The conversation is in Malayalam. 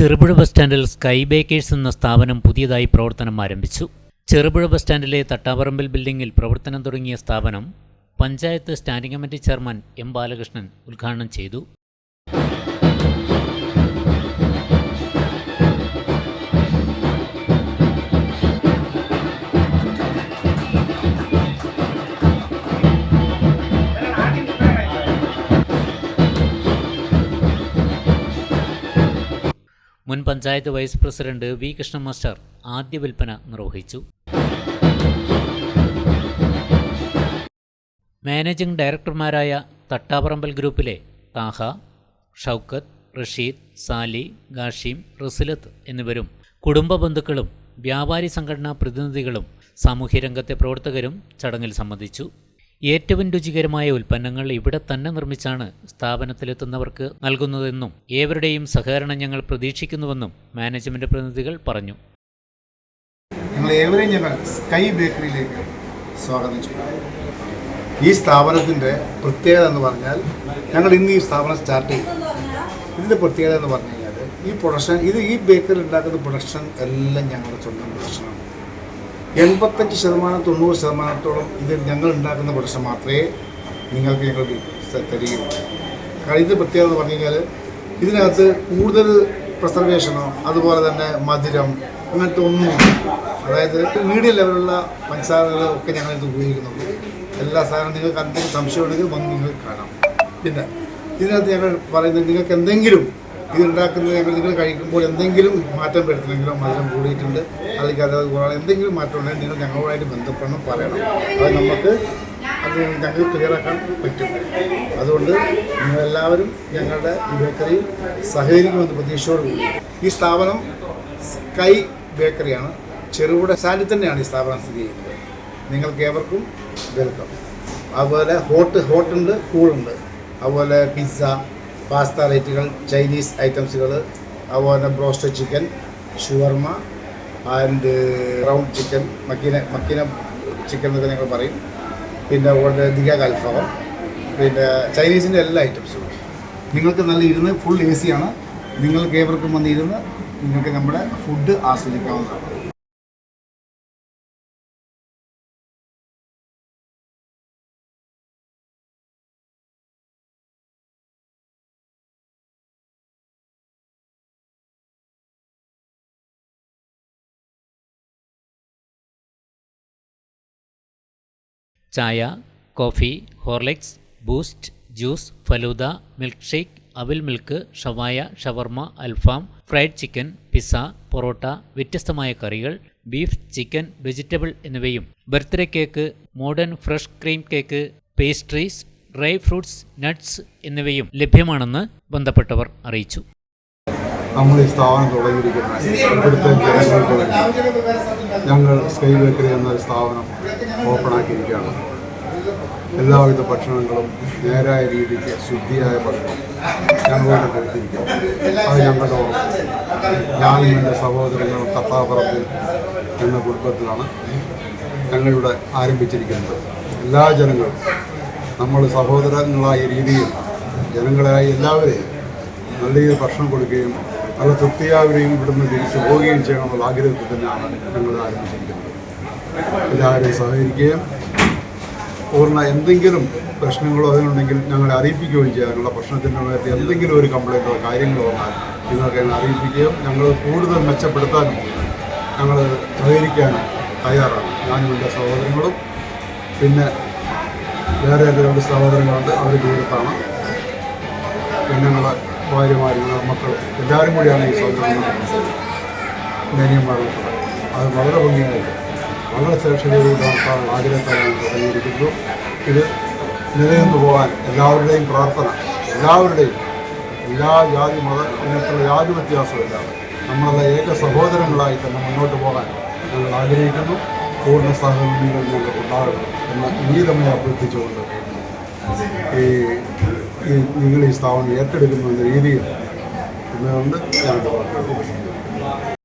ചെറുപുഴ ബസ് സ്റ്റാൻഡിൽ സ്കൈ ബേക്കേഴ്സ് എന്ന സ്ഥാപനം പുതിയതായി പ്രവർത്തനം ആരംഭിച്ചു. ചെറുപുഴ ബസ് സ്റ്റാൻഡിലെ തട്ടാപറമ്പിൽ ബിൽഡിംഗിൽ പ്രവർത്തനം തുടങ്ങിയ സ്ഥാപനം panchayat standing committee chairman M Balakrishnan ഉദ്ഘാടനം ചെയ്തു. മുൻ panchayat vice president V Krishna master ആദ്യ വിൽപ്പന നിർവഹിച്ചു. മാനേജിംഗ് ഡയറക്ടർമാരായ തട്ടാപറമ്പൽ ഗ്രൂപ്പിലെ താഹ ഷൗക്കത്ത് റഷീദ് സാലി ഗാഷീം റസിലത്ത് എന്നിവരും കുടുംബ ബന്ധുക്കളും വ്യാപാരി സംഘടനാ പ്രതിനിധികളും സാമൂഹ്യരംഗത്തെ പ്രവർത്തകരും ചടങ്ങിൽ സംബന്ധിച്ചു. ഏറ്റവും രുചികരമായ ഉൽപ്പന്നങ്ങൾ ഇവിടെ തന്നെ നിർമ്മിച്ചാണ് സ്ഥാപനത്തിലെത്തുന്നവർക്ക് നൽകുന്നതെന്നും ഏവരുടെയും സഹകരണം ഞങ്ങൾ പ്രതീക്ഷിക്കുന്നുവെന്നും മാനേജ്മെന്റ് പ്രതിനിധികൾ പറഞ്ഞു. ഞങ്ങൾ ഏവരെയും സ്കൈ ബേക്കറിയിലേക്ക് സ്വാഗതം ചെയ്യുന്നു ഈ സ്ഥാപനത്തിന്റെ പ്രത്യേകത എന്ന് പറഞ്ഞാൽ ഞങ്ങൾ ഇന്ന് ഈ സ്ഥാപനം സ്റ്റാർട്ട് ചെയ്തു ഇതിന്റെ പ്രത്യേകത എന്ന് പറഞ്ഞു കഴിഞ്ഞാൽ ഈ പ്രൊഡക്ഷൻ ഇത് ഈ ബേക്കറി ഉണ്ടാക്കുന്ന പ്രൊഡക്ഷൻ എല്ലാം ഞങ്ങളുടെ സ്വന്തം പ്രൊഡക്ഷനാണ് എൺപത്തഞ്ച് ശതമാനം തൊണ്ണൂറ് ശതമാനത്തോളം ഇത് ഞങ്ങൾ ഉണ്ടാക്കുന്ന പ്രശ്നം മാത്രമേ നിങ്ങൾക്ക് ഞങ്ങൾ തരികയുള്ളൂ. കാരണം ഇത് പ്രത്യേകത എന്ന് പറഞ്ഞു കഴിഞ്ഞാൽ ഇതിനകത്ത് കൂടുതൽ പ്രിസർവേഷനോ അതുപോലെ തന്നെ മധുരം അങ്ങനത്തെ ഒന്നും അതായത് മീഡിയം ലെവലുള്ള പഞ്ചസാരകൾ ഒക്കെ ഞങ്ങൾ ഇത് ഉപയോഗിക്കുന്നുള്ളൂ എല്ലാ സാധനവും നിങ്ങൾക്ക് എന്തെങ്കിലും സംശയമുണ്ടെങ്കിൽ വന്ന് നിങ്ങൾക്ക് കാണാം. പിന്നെ ഇതിനകത്ത് ഞങ്ങൾ പറയുന്നത് നിങ്ങൾക്ക് എന്തെങ്കിലും ഇത് ഉണ്ടാക്കുന്നത് ഞങ്ങൾ നിങ്ങൾ കഴിക്കുമ്പോൾ എന്തെങ്കിലും മാറ്റം വരുത്തണമെങ്കിലോ മധുരം കൂടിയിട്ടുണ്ട് അല്ലെങ്കിൽ അത് കൂടാതെ എന്തെങ്കിലും മാറ്റം ഉണ്ടെങ്കിൽ നിങ്ങൾ ഞങ്ങളുമായിട്ട് ബന്ധപ്പെടണം പറയണം. അത് നമുക്ക് അത് ഞങ്ങൾക്ക് ക്ലിയറാക്കാൻ പറ്റും. അതുകൊണ്ട് നിങ്ങളെല്ലാവരും ഞങ്ങളുടെ ഈ ബേക്കറിയിൽ സഹകരിക്കുമെന്ന് പ്രതീക്ഷയോടുകൂടി. ഈ സ്ഥാപനം സ്കൈ ബേക്കറിയാണ് ചെറുപുഴ സാലി തന്നെയാണ് ഈ സ്ഥാപനം സ്ഥിതി ചെയ്യുന്നത്. നിങ്ങൾക്ക് ഏവർക്കും വെൽക്കം അതുപോലെ ഹോട്ട് ഹോട്ടുണ്ട് കൂളുണ്ട് അതുപോലെ പിസ്സ പാസ്ത റൈറ്റുകൾ ചൈനീസ് ഐറ്റംസുകൾ അതുപോലെ broasted chicken ഷുവർമ and round chicken മക്കീന മക്കീന ചിക്കൻ എന്നൊക്കെ ഞങ്ങൾ പറയും. പിന്നെ അതുപോലെ ദിഗ അൽഫാം പിന്നെ ചൈനീസിന്റെ എല്ലാ ഐറ്റംസും. നിങ്ങൾക്ക് നല്ല ഇരുന്ന് ഫുൾ എ സിയാണ് നിങ്ങൾക്ക് ഏവർക്കും വന്നിരുന്ന് നിങ്ങൾക്ക് നമ്മുടെ ഫുഡ് ആസ്വദിക്കാവുന്നതാണ്. ചായ coffee Horlicks Boost juice falooda milk shake അവിൽ മിൽക്ക് ഷവായ ഷവർമ അൽഫാം ഫ്രൈഡ് ചിക്കൻ പിസ്സ പൊറോട്ട വ്യത്യസ്തമായ കറികൾ ബീഫ് ചിക്കൻ വെജിറ്റബിൾ എന്നിവയും. Birthday cake modern fresh cream cake pastries dry fruits nuts എന്നിവയും ലഭ്യമാണെന്ന് ബന്ധപ്പെട്ടവർ അറിയിച്ചു. നമ്മൾ ഈ സ്ഥാപനം തുടങ്ങിയിരിക്കുന്നത് ഇവിടുത്തെ ജനങ്ങൾക്ക് ഞങ്ങൾ സ്കൈ ബേക്കറി എന്നൊരു സ്ഥാപനം ഓപ്പണാക്കിയിരിക്കുകയാണ് എല്ലാവിധ ഭക്ഷണങ്ങളും നേരായ രീതിക്ക് ശുദ്ധിയായ ഭക്ഷണം ഞങ്ങളോട് കൊടുത്തിരിക്കും അത് ഞങ്ങളുടെ. ഞാനും എന്റെ സഹോദരങ്ങളും തട്ടാപ്പറമ്പിൽ എന്ന കുടുംബത്തിലാണ് ഞങ്ങളിവിടെ ആരംഭിച്ചിരിക്കുന്നത് എല്ലാ ജനങ്ങളും നമ്മൾ സഹോദരങ്ങളായ രീതിയിൽ ജനങ്ങളായ എല്ലാവരെയും നല്ല രീതിയിൽ ഭക്ഷണം കൊടുക്കുകയും നല്ല തൃപ്തിയാവുകയും ഇവിടുന്ന് തിരിച്ചു പോവുകയും ചെയ്യണമെന്നുള്ള ആഗ്രഹത്തിൽ തന്നെയാണ് ഞങ്ങൾ ആരംഭിച്ചിരിക്കുന്നത്. എല്ലാവരെയും സഹകരിക്കുകയും പൂർണ എന്തെങ്കിലും പ്രശ്നങ്ങളോ അതിനുണ്ടെങ്കിൽ ഞങ്ങളെ അറിയിപ്പിക്കുകയും ചെയ്യാനുള്ള പ്രശ്നത്തിന്റെ നേരത്തെ എന്തെങ്കിലും ഒരു കംപ്ലൈന്റോ കാര്യങ്ങളോ വന്നാൽ നിങ്ങൾക്ക് എന്നെ അറിയിപ്പിക്കുകയും ഞങ്ങൾ കൂടുതൽ മെച്ചപ്പെടുത്താനും ഞങ്ങൾ സഹകരിക്കാനും തയ്യാറാണ്. ഞാനും എന്റെ സഹോദരങ്ങളും പിന്നെ വേറെ എന്റെ രണ്ട് സഹോദരങ്ങളുണ്ട് അവർ ദൂരത്താണ് പിന്നെ ഞങ്ങളെ ഭാര്യമാരും ഞങ്ങളുടെ മക്കൾ എല്ലാവരും കൂടിയാണ് ഈ സൗകര്യം ധനിയന്മാരും അത് വളരെ ഭംഗിയായിട്ട് വളരെ സുരക്ഷിതയോടെ നടത്താനുള്ള ആഗ്രഹത്താലാണ് തുടങ്ങിയിരിക്കുന്നു ഇത് നിലനിന്ന് പോകാൻ എല്ലാവരുടെയും പ്രാർത്ഥന എല്ലാവരുടെയും എല്ലാ ജാതി മത ഇനത്തിലുള്ള യാതൊരു വ്യത്യാസമില്ല നമ്മളെ ഏക സഹോദരങ്ങളായി തന്നെ മുന്നോട്ട് പോകാൻ ഞങ്ങൾ ആഗ്രഹിക്കുന്നു. പൂർണ സഹകരണങ്ങൾ ഞങ്ങൾക്ക് ഉണ്ടാകണം എന്ന വിനീതമായി അഭ്യർത്ഥിച്ചുകൊണ്ട് ഈ നിങ്ങൾ ഈ സ്ഥാപനം ഏറ്റെടുക്കുന്ന എന്ന രീതിയിൽ എന്നുകൊണ്ട് ഞാൻ വാക്കുകൾ ഉപസംഹരിക്കുന്നു.